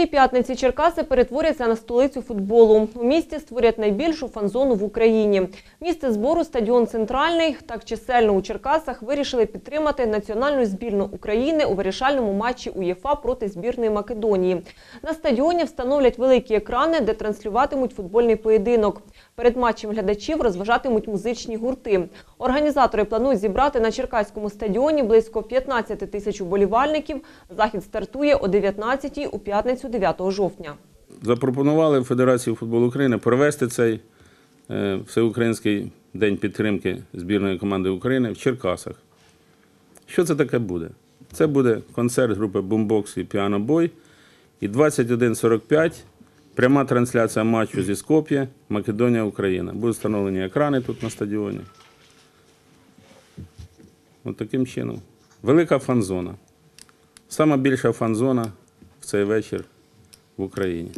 Цієї п'ятниці Черкаси перетворяться на столицю футболу. У місті створять найбільшу фан-зону в Україні. Місце збору стадіон Центральний. Так чисельно у Черкасах вирішили підтримати національну збірну України у вирішальному матчі УЄФА проти збірної Македонії. На стадіоні встановлять великі екрани, де транслюватимуть футбольний поєдинок. Перед матчем глядачів розважатимуть музичні гурти. Організатори планують зібрати на Черкаському стадіоні близько 15 тисяч уболівальників. Захід стартує о 19-й у п'ятницю 9 жовтня. запропонували Федерації футболу України провести цей е, всеукраїнський день підтримки збірної команди України в Черкасах. Що це таке буде? Це буде концерт групи Бумбокс і Піанобой. І 21.45 пряма трансляція матчу зі Скоп'я, Македонія, Україна. Будуть встановлені екрани тут на стадіоні. От таким чином. Велика фан-зона. Сама більша фан-зона в цей вечір в Україні.